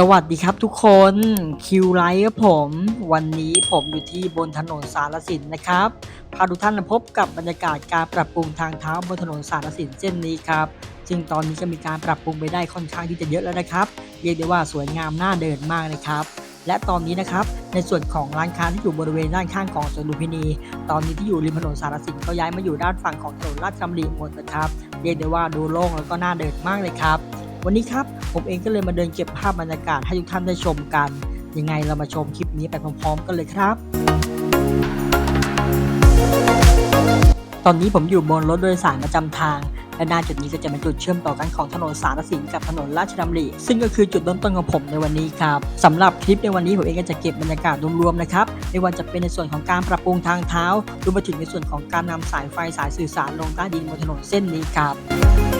สวัสดีครับทุกคนคิวไลท์ครับผม วันนี้ผมอยู่ที่บนถนนสารสินนะครับพาทุกท่านมาพบกับบรรยากาศการปรับปรุงทางเท้าบนถนนสารสินเส้นนี้ครับซึ่งตอนนี้ก็มีการปรับปรุงไปได้ค่อนข้างที่จะเยอะแล้วนะครับเรียกได้ว่าสวยงามน่าเดินมากนะครับ และตอนนี้นะครับในส่วนของร้านค้าที่อยู่บริเวณด้านข้างของสวนลุมพินี ตอนนี้ที่อยู่ริมถนนสารสินก็ย้ายมาอยู่ด้านฝั่งของถนนราชดำริหมดนะครับ เรียกได้ว่าดูโล่งแล้วก็น่าเดินมากเลยครับวันนี้ครับ ผมเองก็เลยมาเดินเก็บภาพบรรยากาศให้ทุกท่านได้ชมกัน ยังไงเรามาชมคลิปนี้ไปพร้อมๆ กันเลยครับ ตอนนี้ผมอยู่บนรถโดยสารประจำทางและหน้าจุดนี้ก็จะเป็นจุดเชื่อมต่อกันของถนนสารสินกับถนนราชดำริ ซึ่งก็คือจุดเริ่มต้นของผมในวันนี้ครับสำหรับคลิปในวันนี้ผมเองก็จะเก็บบรรยากาศรวมๆนะครับไม่ว่าจะเป็นในส่วนของการปรับปรุงทางเท้ารวมไปถึงในส่วนของการนำสายไฟสายสื่อสารลงใต้ดินบนถนนเส้นนี้ครับ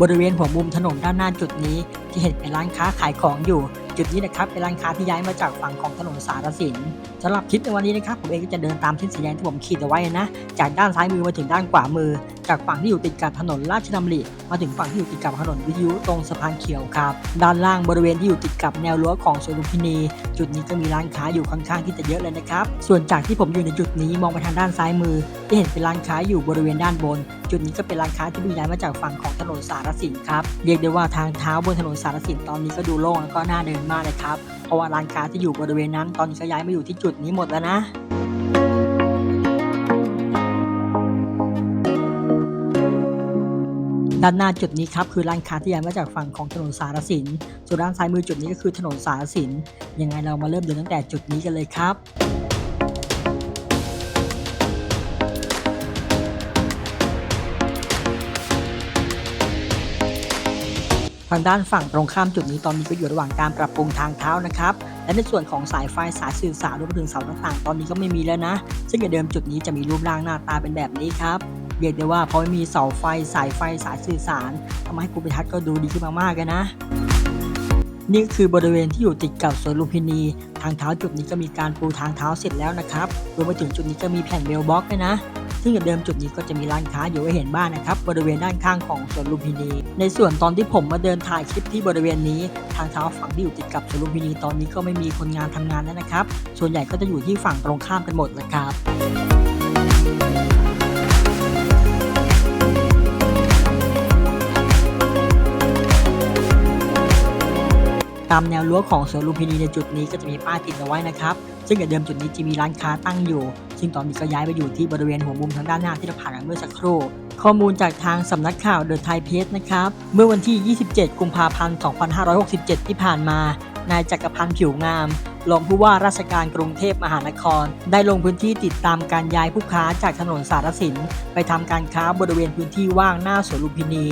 บริเวณหัวมุมถนนด้านหน้าจุดนี้ ที่เห็นเป็นร้านค้าขายของอยู่ จุดนี้นะครับเป็นร้านค้าที่ย้ายมาจากฝั่งของถนนสารสินสำหรับคลิปในวันนี้นะครับผมเองก็จะเดินตามเส้นสีแดงที่ผมขีดเอาไว้นะ จากด้านซ้ายมือมาถึงด้านขวามือ จากฝั่งที่อยู่ติดกับถนนราชดำริมาถึงฝั่งที่อยู่ติดกับถนนวิทยุตรงสะพานเขียวครับ ด้านล่างบริเวณที่อยู่ติดกับแนวรั้วของสวนลุมพินี จุดนี้ก็มีร้านค้าอยู่ค่อนข้างที่จะเยอะเลยนะครับ ส่วนจากที่ผมอยู่ในจุดนี้มองไปทางด้านซ้ายมือที่เห็นเป็นร้านค้าอยู่บริเวณด้านบน จุดนี้ก็เป็นร้านค้าที่เพิ่งย้ายมาจากฝั่งของถนนสารสินครับ เรียกได้ว่าทางเท้าบนถนนสารสินตอนนี้ก็ดูโล่งแล้วก็น่าเดินมากเลยครับ เพราะว่าร้านค้าที่อยู่บริเวณนั้นตอนนี้ก็ย้ายมาอยู่ที่จุดนี้หมดแล้วนะ ด้านหน้าจุดนี้ครับคือร้านค้าที่ย้ายมาจากฝั่งของถนนสารสิน ส่วนด้านซ้ายมือจุดนี้ก็คือถนนสารสิน ยังไงเรามาเริ่มเดินตั้งแต่จุดนี้กันเลยครับทางด้านฝั่งตรงข้ามจุดนี้ตอนนี้ก็อยู่ระหว่างการปรับปรุงทางเท้านะครับ และในส่วนของสายไฟสายสื่อสารรวมไปถึงเสาต่างๆ ตอนนี้ก็ไม่มีแล้วนะ ซึ่งแต่เดิมจุดนี้จะมีรูปร่างหน้าตาเป็นแบบนี้ครับ เรียกได้ว่าพอไม่มีเสาไฟสายไฟสายสื่อสารทำให้ภูมิทัศน์ก็ดูดีขึ้นมามากเลยนะนี่คือบริเวณที่อยู่ติดกับสวนลุมพินี ทางเท้าจุดนี้ก็มีการปูทางเท้าเสร็จแล้วนะครับรวมไปถึงจุดนี้ก็มีแผ่นเบลบ็อกด้วยนะ ซึ่งเดิมจุดนี้ก็จะมีร้านค้าอยู่ให้เห็นบ้างนะครับ บริเวณด้านข้างของสวนลุมพินี ในส่วนตอนที่ผมมาเดินถ่ายคลิปที่บริเวณนี้ ทางเท้าฝั่งที่อยู่ติดกับสวนลุมพินีตอนนี้ก็ไม่มีคนงานทำงานแล้วนะครับ ส่วนใหญ่ก็จะอยู่ที่ฝั่งตรงข้ามกันหมดนะครับ ตามแนวรั้วของสวนลุมพินีในจุดนี้ก็จะมีป้ายติดเอาไว้นะครับ ซึ่งแต่เดิมจุดนี้จะมีร้านค้าตั้งอยู่ ซึ่งตอนนี้ก็ย้ายไปอยู่ที่บริเวณหัวมุมทางด้านหน้าที่เราผ่านมาเมื่อสักครู่ ข้อมูลจากทางสำนักข่าวเดอะไทยเพจนะครับ เมื่อวันที่ 27 กุมภาพันธ์ 2567 ที่ผ่านมา นายจักรพันธ์ผิวงามรองผู้ว่าราชการกรุงเทพมหานคร ได้ลงพื้นที่ติดตามการย้ายผู้ค้าจากถนนสารสิน ไปทำการค้าบริเวณพื้นที่ว่างหน้าสวนลุมพินี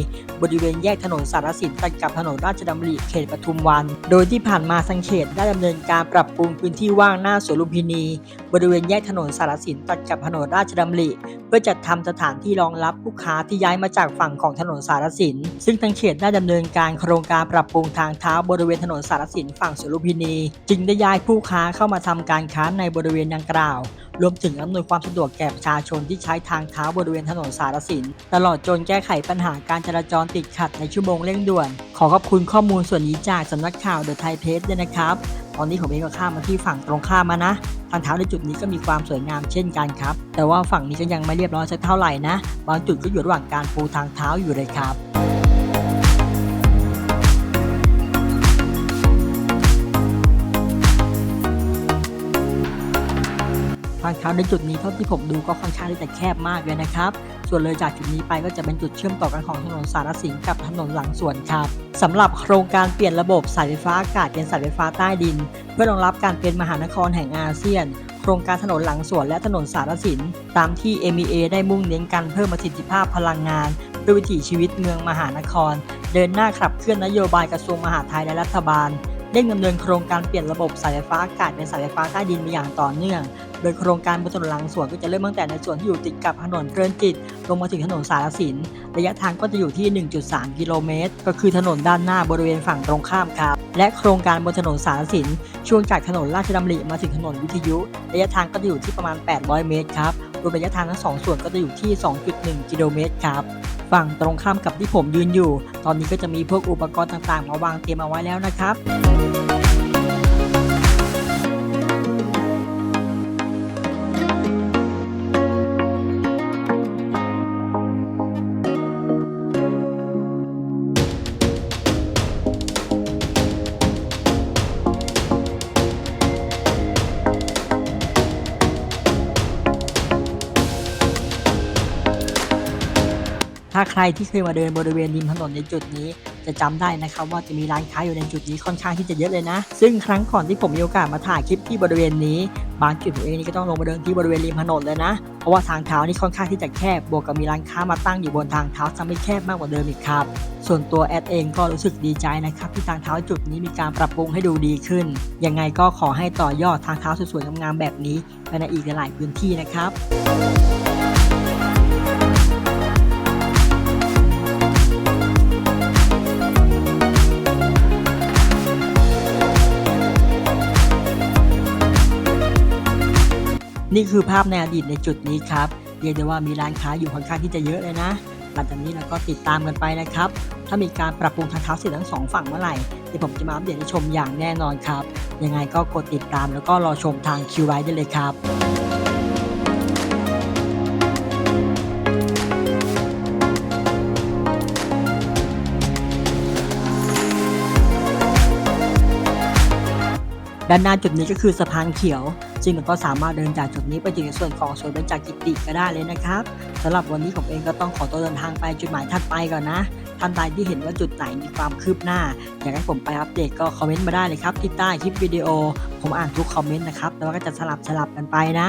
บริเวณแยกถนนสารสินตัดกับถนนราชดำริเขตปทุมวัน โดยที่ผ่านมาสังเขตได้ดำเนินการปรับปรุงพื้นที่ว่างหน้าสวนลุมพินี บริเวณแยกถนนสารสินตัดกับถนนราชดำริเพื่อจัดทำสถานที่รองรับผู้ค้าที่ย้ายมาจากฝั่งของถนนสารสิน ซึ่งทางเขตได้ดำเนินการโครงการปรับปรุงทางเท้าบริเวณถนนสารสินฝั่งสวนลุมพินี จึงได้ย้ายผู้ค้าเข้ามาทำการค้าในบริเวณดังกล่าว รวมถึงอำนวยความสะดวกแก่ประชาชนที่ใช้ทางเท้าบริเวณถนนสารสิน ตลอดจนแก้ไขปัญหาการจราจรติดขัดในชั่วโมงเร่งด่วน ขอขอบคุณข้อมูลส่วนนี้จากสำนักข่าวเดอะไทยเพจด้วยนะครับ ตอนนี้ผมเองก็ข้ามมาที่ฝั่งตรงข้ามมานะ ทางเท้าในจุดนี้ก็มีความสวยงามเช่นกันครับ แต่ว่าฝั่งนี้ก็ยังไม่เรียบร้อยสักเท่าไหร่นะ บางจุดก็อยู่ระหว่างการปูทางเท้าอยู่เลยครับ ทางเท้าในจุดนี้เท่าที่ผมดูก็ค่อนข้างที่จะแคบมากเลยนะครับ ส่วนเลยจากจุดนี้ไปก็จะเป็นจุดเชื่อมต่อกันของถนนสารสินกับถนนหลังสวนครับสำหรับโครงการเปลี่ยนระบบสายไฟฟ้าอากาศเป็นสายไฟฟ้าใต้ดิน เพื่อรองรับการเป็นมหานครแห่งอาเซียนโครงการถนนหลังสวนและถนนสารสิน ตามที่ MEA ได้มุ่งเน้นการเพิ่มประสิทธิภาพพลังงานด้วยวิถีชีวิตเมืองมหานคร เดินหน้าขับเคลื่อนนโยบายกระทรวงมหาดไทยและรัฐบาล เร่งดำเนินโครงการเปลี่ยนระบบสายไฟฟ้าอากาศเป็นสายไฟฟ้าใต้ดินมาอย่างต่อเนื่อง โดยโครงการบนถนนหลังสวนก็จะเริ่มตั้งแต่ในส่วนที่อยู่ติดกับถนนเพลินจิต ลงมาถึงถนนสารสิน ระยะทางก็จะอยู่ที่ 1.3 กิโลเมตร ก็คือถนนด้านหน้าบริเวณฝั่งตรงข้ามครับ และโครงการบนถนนสารสิน ช่วงจากถนนราชดำริมาถึงถนนวิทยุ ระยะทางก็จะอยู่ที่ประมาณ 800 เมตรครับ รวมระยะทางทั้งสองส่วนก็จะอยู่ที่ 2.1 กิโลเมตรครับ ฝั่งตรงข้ามกับที่ผมยืนอยู่ ตอนนี้ก็จะมีพวกอุปกรณ์ต่างๆ มาวางเตรียมเอาไว้แล้วนะครับ ถ้าใครที่เคยมาเดินบริเวณริมถนนในจุดนี้ จะจำได้นะครับว่าจะมีร้านค้าอยู่ในจุดนี้ค่อนข้างที่จะเยอะเลยนะ ซึ่งครั้งก่อนที่ผมมีโอกาสมาถ่ายคลิปที่บริเวณนี้บางจุดผมเองนี่ก็ต้องลงมาเดินที่บริเวณริมถนนเลยนะ เพราะว่าทางเท้านี่ค่อนข้างที่จะแคบบวกกับมีร้านค้ามาตั้งอยู่บนทางเท้าทำให้แคบมากกว่าเดิมอีกครับ ส่วนตัวแอดเองก็รู้สึกดีใจนะครับที่ทางเท้าจุดนี้มีการปรับปรุงให้ดูดีขึ้น ยังไงก็ขอให้ต่อยอดทางเท้าสวยๆงามๆแบบนี้ไปในอีกหลายพื้นที่นะครับ นี่คือภาพในอดีตในจุดนี้ครับเรียกได้ว่ามีร้านค้าอยู่ค่อนข้างที่จะเยอะเลยนะหลังจากนี้เราก็ติดตามกันไปนะครับ ถ้ามีการปรับปรุงทางเท้าเสร็จทั้งสองฝั่งเมื่อไหร่เดี๋ยวผมจะมาอัปเดตให้ชมอย่างแน่นอนครับ ยังไงก็กดติดตามแล้วก็รอชมทางคิวไได้เลยครับ ด้านหน้าจุดนี้ก็คือสะพานเขียว ซึ่งเราก็สามารถเดินจากจุดนี้ไปถึงส่วนของสวนเบญจกิติก็ได้เลยนะครับสำหรับวันนี้ผมเองก็ต้องขอตัวเดินทางไปจุดหมายถัดไปก่อนนะท่านใดที่เห็นว่าจุดไหนมีความคืบหน้า อยากให้ผมไปอัปเดตก็คอมเมนต์มาได้เลยครับที่ใต้คลิปวิดีโอ ผมอ่านทุกคอมเมนต์นะครับแต่ว่าก็จะสลับสลับกันไปนะ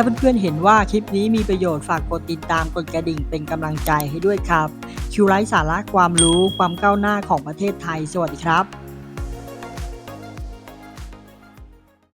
ถ้าเพื่อนๆเห็นว่าคลิปนี้มีประโยชน์ฝากกดติดตามกดกระดิ่งเป็นกำลังใจให้ด้วยครับคิวไลท์สาระความรู้ความก้าวหน้าของประเทศไทย สวัสดีครับ